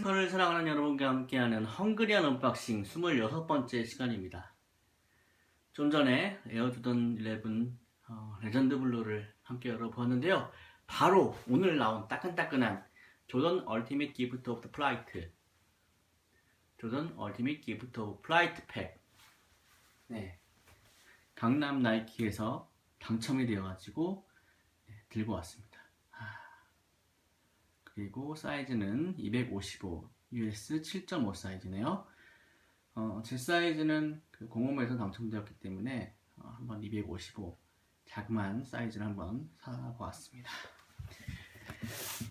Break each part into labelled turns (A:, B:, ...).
A: 스티커를 사랑하는 여러분과 함께하는 헝그리한 언박싱 26번째 시간입니다. 좀 전에 에어조던 11 어, 레전드 블루를 함께 열어보았는데요. 바로 오늘 나온 따끈따끈한 조던 얼티밋 기프트 오브 플라이트 조던 얼티밋 기프트 오브 플라이트 팩 네. 강남 나이키에서 당첨이 되어가지고 네, 들고 왔습니다. 아, 그리고 사이즈는 255 US 7.5 사이즈네요. 어, 제 사이즈는 그 공홈에서 당첨되었기 때문에 어, 한번 255 자그마한 사이즈를 한번 사보았습니다.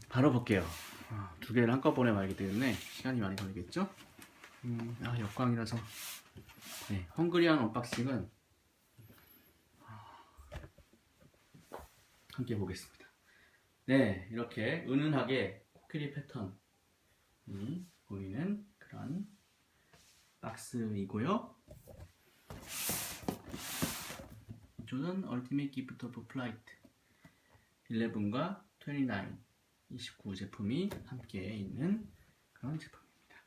A: 바로 볼게요. 어, 두 개를 한꺼번에 말기 때문에 시간이 많이 걸리겠죠? 음, 아, 역광이라서. 네, 헝그리한 언박싱은 어, 함께 보겠습니다. 네, 이렇게 은은하게 코끼리 패턴이 보이는 그런 박스이고요. 조던 얼티밋 기프트 오브 플라이트 11과 29, 29 제품이 함께 있는 그런 제품입니다.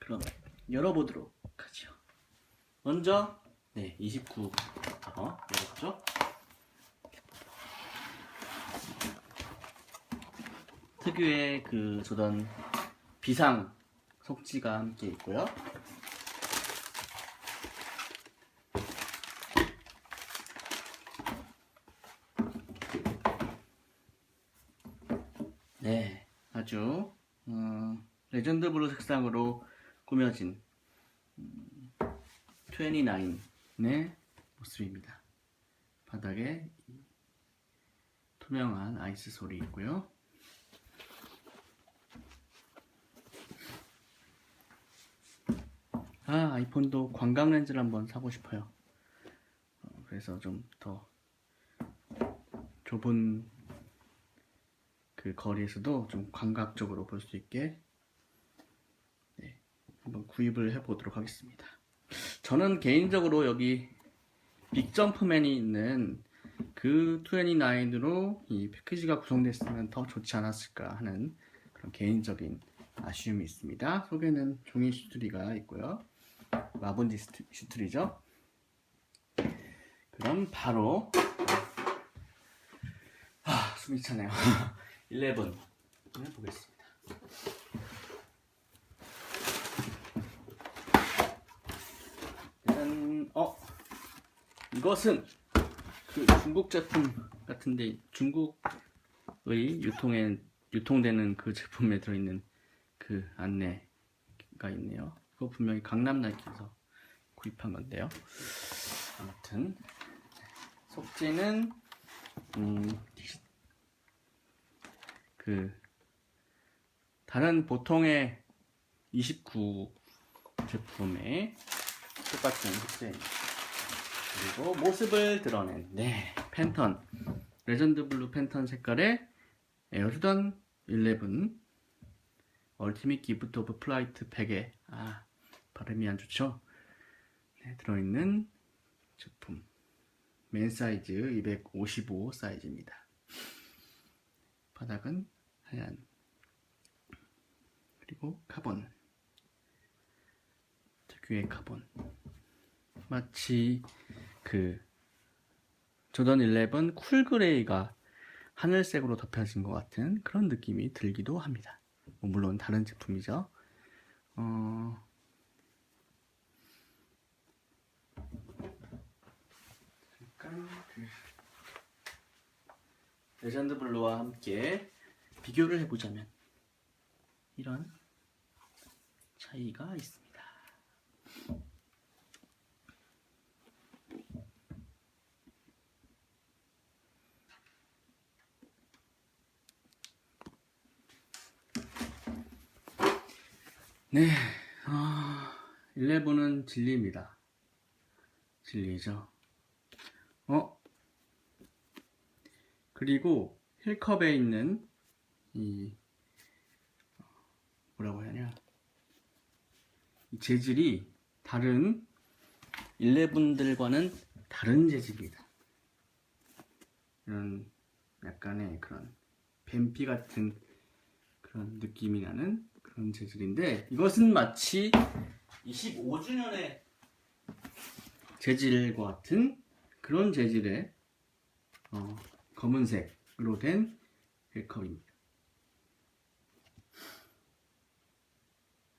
A: 그럼 열어보도록 하죠. 먼저 네, 29부터 열었죠. 특유의 그 조던 비상 속지가 함께 있고요. 네, 아주 어, 레전드 블루 색상으로 꾸며진 음, 29의 모습입니다. 바닥에 투명한 아이스 솔이 있고요. 아, 아이폰도 광각 렌즈를 한번 사고 싶어요. 어, 그래서 좀 더 좁은 그 거리에서도 좀 광각적으로 볼 수 있게 네, 한번 구입을 해보도록 하겠습니다. 저는 개인적으로 여기 빅점프맨이 있는 그 29으로 이 패키지가 구성됐으면 더 좋지 않았을까 하는 그런 개인적인 아쉬움이 있습니다. 속에는 종이 슈트리가 있고요. 마본지 슈트리죠. 그럼 바로 아, 숨이 차네요. 11을 보겠습니다. 일단 어 이것은 그 중국 제품 같은데 중국의 유통에 유통되는 그 제품에 들어있는 그 안내가 있네요. 그거 분명히 강남 나이키에서 구입한 건데요. 아무튼 속지는 음, 그 다른 보통의 29 제품의 똑같은 속지입니다. 그리고 모습을 드러낸 네 팬턴 레전드 블루 팬턴 색깔의 에어조던 11 얼티밋 기프트 오브 플라이트 팩에 아 발음이 안 좋죠? 네, 들어있는 제품. 맨 사이즈 255 사이즈입니다. 바닥은 하얀. 그리고 카본. 특유의 카본. 마치 그 조던 11 쿨그레이가 하늘색으로 덮여진 것 같은 그런 느낌이 들기도 합니다. 뭐 물론 다른 제품이죠. 어... 레전드 블루와 함께 비교를 해보자면 이런 차이가 있습니다. 네, 아, 11은 진리입니다. 진리죠. 어? 그리고 힐컵에 있는 이 뭐라고 해야 하냐? 이 재질이 다른 11들과는 다른 재질입니다. 이런 약간의 그런 뱀피 같은 그런 느낌이 나는 그런 재질인데 이것은 마치 25주년의 재질과 같은 그런 재질의 어, 검은색으로 된 벨컵입니다.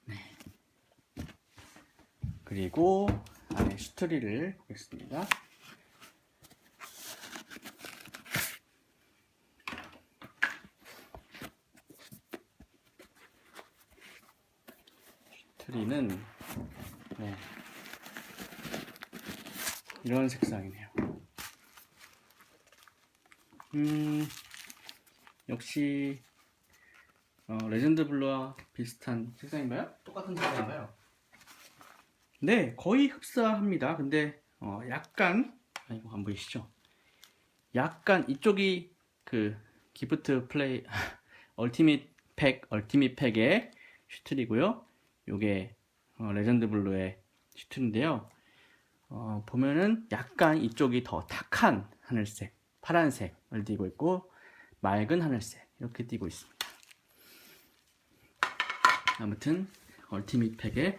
A: 네. 그리고 안에 슈트리를 보겠습니다. 슈트리는 네. 이런 색상이네요. 음, 역시 어, 레전드 블루와 비슷한 색상인가요? 똑같은 색상인가요? 네, 거의 흡사합니다. 근데 어, 약간 아이고 안 보이시죠? 약간 이쪽이 그 기프트 플레이 얼티밋 팩 얼티밋 팩의 슈트리고요. 요게 어, 레전드 블루의 슈트인데요. 어, 보면은 약간 이쪽이 더 탁한 하늘색, 파란색을 띠고 있고 맑은 하늘색 이렇게 띠고 있습니다. 아무튼 얼티밋 팩에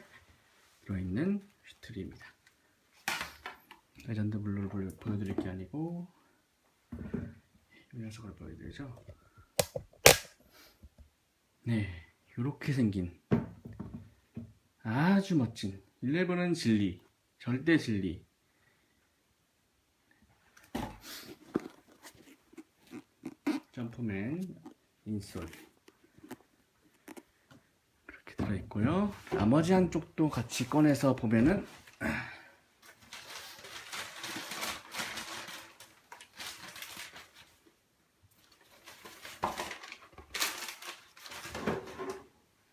A: 들어있는 슈트리입니다. 레전드 블루를 보여- 보여드릴 게 아니고 이 녀석을 보여드리죠. 네, 이렇게 생긴 아주 멋진 11은 진리, 절대 진리. 점프맨 인솔. 그렇게 들어있고요. 나머지 한쪽도 같이 꺼내서 보면은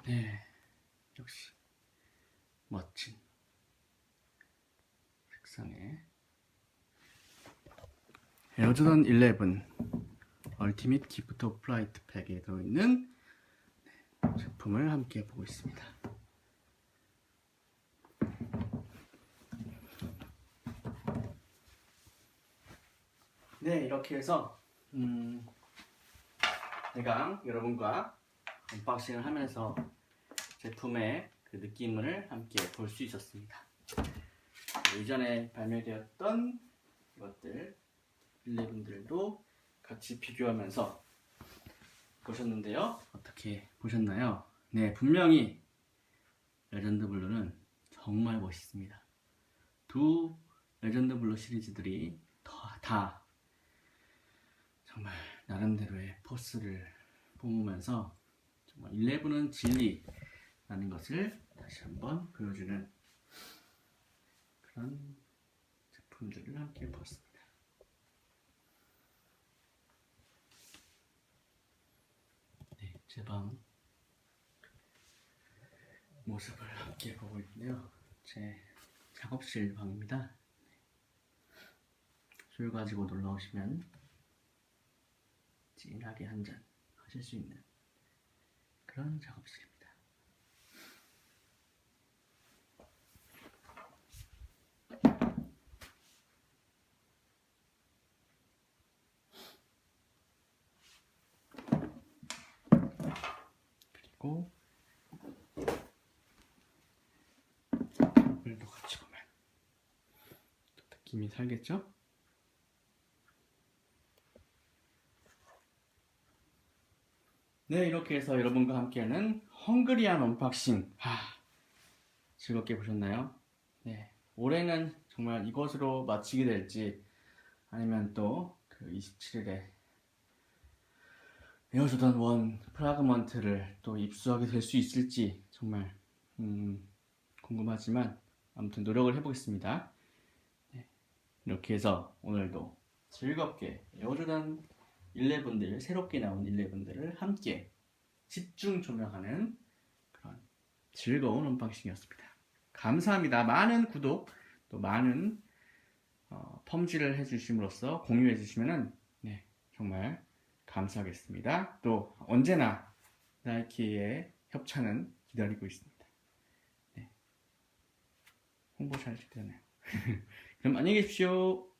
A: 네, 역시 멋진 색상의 에어조던 11 얼티밋 기프트 플라이트 팩에 들어있는 네, 제품을 함께 보고 있습니다. 네, 이렇게 해서 음, 제가 여러분과 언박싱을 하면서 제품의 그 느낌을 함께 볼 수 있었습니다. 이전에 발매되었던 것들, 일레분들도 같이 비교하면서 보셨는데요. 어떻게 보셨나요? 네, 분명히 레전드 블루는 정말 멋있습니다. 두 레전드 블루 시리즈들이 다, 다 정말 나름대로의 포스를 뿜으면서 정말 11은 진리라는 것을 다시 한번 보여주는 그런 제품들을 함께 보았습니다. 네, 제 방 모습을 함께 보고 있는데요. 제 작업실 방입니다. 술 가지고 놀러 오시면 진하게 한 잔 하실 수 있는 그런 작업실입니다. 그리고 물도 같이 보면 또 느낌이 살겠죠? 네, 이렇게 해서 여러분과 함께하는 헝그리안 언박싱. 하, 즐겁게 보셨나요? 네, 올해는 정말 이것으로 마치게 될지 아니면 또 그 27일에 에어조던 원 프라그먼트를 또 입수하게 될 수 있을지 정말 음, 궁금하지만 아무튼 노력을 해보겠습니다. 네, 이렇게 해서 오늘도 즐겁게 에어조던 11들 새롭게 나온 11들을 함께 집중 조명하는 그런 즐거운 언박싱이었습니다. 감사합니다. 많은 구독 또 많은 어, 펌지를 해주심으로써 공유해 주시면은 네, 정말 감사하겠습니다. 또 언제나 나이키의 협찬은 기다리고 있습니다. 네. 홍보 잘 되네요. 그럼 안녕히 계십시오.